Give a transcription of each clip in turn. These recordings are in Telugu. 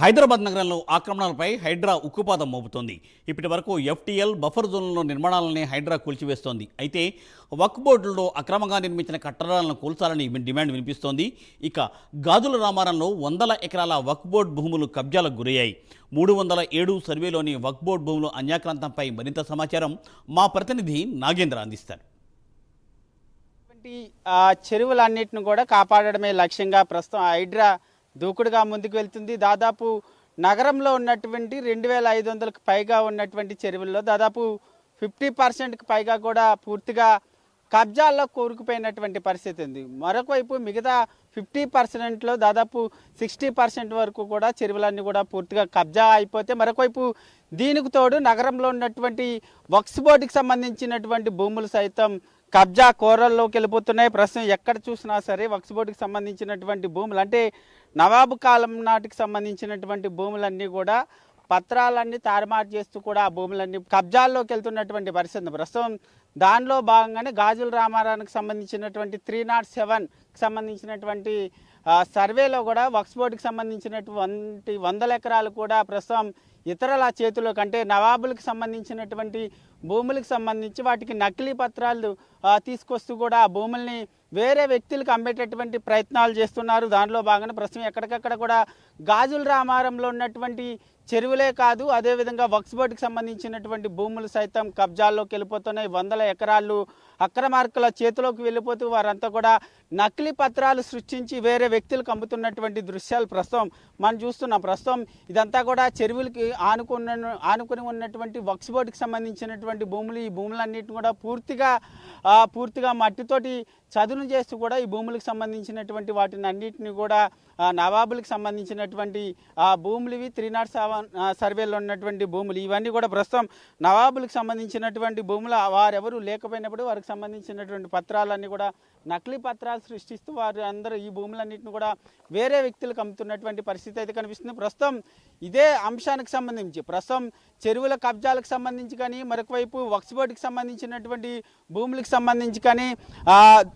హైదరాబాద్ నగరంలో ఆక్రమణలపై హైడ్రా ఉక్కుపాదం మోపుతోంది. ఇప్పటి వరకు ఎఫ్టీఎల్ బఫర్ జోన్లలో నిర్మాణాలని హైడ్రా కూల్చివేస్తోంది. అయితే వక్ బోర్డుల్లో అక్రమంగా నిర్మించిన కట్టడాలను కూల్చాలని డిమాండ్ వినిపిస్తోంది. ఇక గాజుల రామారంలో వందల ఎకరాల వక్ బోర్డ్ భూములు కబ్జాలకు గురయ్యాయి. మూడు వందల ఏడు సర్వేలోని వక్ బోర్డ్ భూములు అన్యాక్రాంతంపై మరింత సమాచారం మా ప్రతినిధి నాగేంద్ర అందిస్తారు. ఇటువంటి కూడా కాపాడడమే లక్ష్యంగా ప్రస్తుతం హైడ్రా దూకుడుగా ముందుకు వెళ్తుంది. దాదాపు నగరంలో ఉన్నటువంటి రెండు వేల ఐదు వందలకు పైగా ఉన్నటువంటి చెరువుల్లో దాదాపు ఫిఫ్టీ పర్సెంట్కి పైగా కూడా పూర్తిగా కబ్జాల్లో కూరుకుపోయినటువంటి పరిస్థితి ఉంది. మరొకవైపు మిగతా ఫిఫ్టీ పర్సెంట్లో దాదాపు సిక్స్టీ పర్సెంట్ వరకు కూడా చెరువులన్నీ కూడా పూర్తిగా కబ్జా అయిపోతే మరొకవైపు దీనికి తోడు నగరంలో ఉన్నటువంటి వక్స్ బోర్డుకి సంబంధించినటువంటి భూములు సైతం కబ్జా కోరల్లోకి వెళ్ళిపోతున్నాయి. ప్రస్తుతం ఎక్కడ చూసినా సరే వక్స్ బోర్డుకి సంబంధించినటువంటి భూములు అంటే నవాబు కాలం నాటికి సంబంధించినటువంటి భూములన్నీ కూడా పత్రాలన్నీ తారుమారు చేస్తూ కూడా ఆ భూములన్నీ కబ్జాల్లోకి వెళ్తున్నటువంటి పరిస్థితి. ప్రస్తుతం దానిలో భాగంగానే గాజుల రామారానికి సంబంధించినటువంటి త్రీ నాట్ సెవెన్కి సంబంధించినటువంటి సర్వేలో కూడా వక్స్ బోర్డుకి సంబంధించినటువంటి వందల ఎకరాలు కూడా ప్రస్తుతం ఇతరుల చేతిలో కంటే నవాబులకు సంబంధించినటువంటి భూములకు సంబంధించి వాటికి నకిలీ పత్రాలు తీసుకొస్తూ కూడా ఆ భూముల్ని వేరే వ్యక్తులకు అమ్మేటటువంటి ప్రయత్నాలు చేస్తున్నారు. దానిలో భాగంగా ప్రస్తుతం ఎక్కడికక్కడ కూడా గాజుల రామారంలో ఉన్నటువంటి చెరువులే కాదు అదేవిధంగా వక్స్ బోర్డుకి సంబంధించినటువంటి భూములు సైతం కబ్జాల్లోకి వెళ్ళిపోతున్నాయి. వందల ఎకరాలు అక్రమార్కుల చేతిలోకి వెళ్ళిపోతూ వారంతా కూడా నకిలీ పత్రాలు సృష్టించి వేరే వ్యక్తులకు అమ్ముతున్నటువంటి దృశ్యాలు ప్రస్తుతం మనం చూస్తున్నాం. ప్రస్తుతం ఇదంతా కూడా చెరువులకి ఆనుకున్న ఆనుకుని ఉన్నటువంటి వక్స్ బోర్డుకి సంబంధించినటువంటి భూములు. ఈ భూములన్నింటిని కూడా పూర్తిగా పూర్తిగా మట్టితోటి చదును చేస్తూ కూడా ఈ భూములకు సంబంధించినటువంటి వాటిని అన్నింటినీ కూడా నవాబులకు సంబంధించినటువంటి ఆ భూములు ఇవి త్రీ నాట్ సెవెన్ సర్వేలో ఉన్నటువంటి భూములు. ఇవన్నీ కూడా ప్రస్తుతం నవాబులకు సంబంధించినటువంటి భూములు. వారెవరు లేకపోయినప్పుడు వారికి సంబంధించినటువంటి పత్రాలన్నీ కూడా నకిలీ పత్రాలు సృష్టిస్తూ వారు అందరూ ఈ భూములన్నింటిని కూడా వేరే వ్యక్తులకు అమ్ముతున్నటువంటి పరిస్థితి అయితే కనిపిస్తుంది. ప్రస్తుతం ఇదే అంశానికి సంబంధించి ప్రస్తుతం చెరువుల కబ్జాలకు సంబంధించి కానీ మరొక వైపు వక్స్ బోర్డుకి సంబంధించినటువంటి భూములకు సంబంధించి కానీ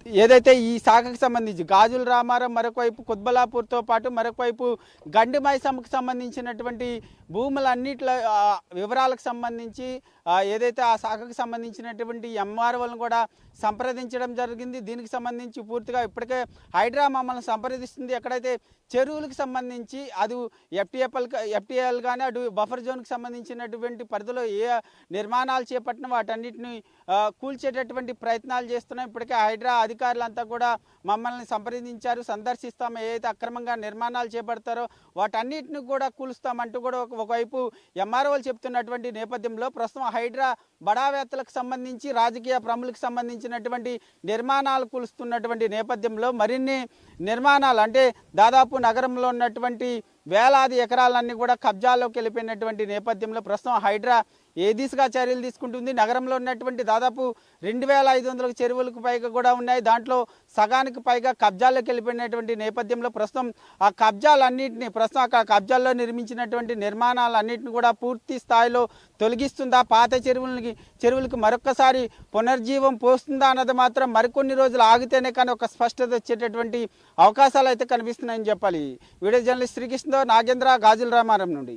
ఏదైతే ఈ శాఖకు సంబంధించి గాజుల రామారం మరొక వైపు కుత్బలాపూర్తో పాటు మరొక వైపు గండి సంబంధించినటువంటి భూములన్నిట్ల వివరాలకు సంబంధించి ఏదైతే ఆ శాఖకు సంబంధించినటువంటి ఎంఆర్ఓలను కూడా సంప్రదించడం జరిగింది. దీనికి సంబంధించి పూర్తిగా ఇప్పటికే హైడ్రా మమ్మల్ని సంప్రదిస్తుంది. ఎక్కడైతే చెరువులకు సంబంధించి అది ఎఫ్టీఎఫ్ఎల్ ఎఫ్టీఎల్ కానీ అటు బఫర్ జోన్కి సంబంధించినటువంటి పరిధిలో ఏ నిర్మాణాలు చేపట్టిన వాటన్నిటిని కూల్చేటటువంటి ప్రయత్నాలు చేస్తున్నాం. ఇప్పటికే హైడ్రా అధికారులంతా కూడా మమ్మల్ని సంప్రదించారు. సందర్శిస్తాం. ఏదైతే అక్రమంగా నిర్మాణాలు చేపడతారో వాటన్నిటిని కూడా కూలుస్తామంటూ కూడా ఒక- ఒకవైపు ఎంఆర్ఓలు చెప్తున్నటువంటి నేపథ్యంలో ప్రస్తుతం హైడ్రా బడావేత్తలకు సంబంధించి రాజకీయ ప్రములకు సంబంధించినటువంటి నిర్మాణాలు కులుస్తున్నటువంటి నేపథ్యంలో మరిన్ని నిర్మాణాలు అంటే దాదాపు నగరంలో ఉన్నటువంటి వేలాది ఎకరాలన్నీ కూడా కబ్జాలోకి వెళ్ళిపోయినటువంటి నేపథ్యంలో ప్రస్తుతం హైడ్రా ఏ దిశగా చర్యలు తీసుకుంటుంది? నగరంలో ఉన్నటువంటి దాదాపు రెండు వేల ఐదు వందల చెరువులకు పైగా కూడా ఉన్నాయి. దాంట్లో సగానికి పైగా కబ్జాల్లోకి వెళ్ళిపోయినటువంటి నేపథ్యంలో ప్రస్తుతం ఆ కబ్జాలన్నింటినీ ప్రస్తుతం అక్కడ కబ్జాల్లో నిర్మించినటువంటి నిర్మాణాలన్నింటిని కూడా పూర్తి స్థాయిలో తొలగిస్తుందా? పాత చెరువులకి చెరువులకు మరొకసారి పునర్జీవం పోస్తుందా అన్నది మాత్రం మరికొన్ని రోజులు ఆగితేనే కానీ ఒక స్పష్టత వచ్చేటటువంటి అవకాశాలు అయితే కనిపిస్తున్నాయని చెప్పాలి. వీడియో జర్నలిస్ట్ శ్రీకృష్ణ నాగేంద్ర గాజుల రామారం నుండి.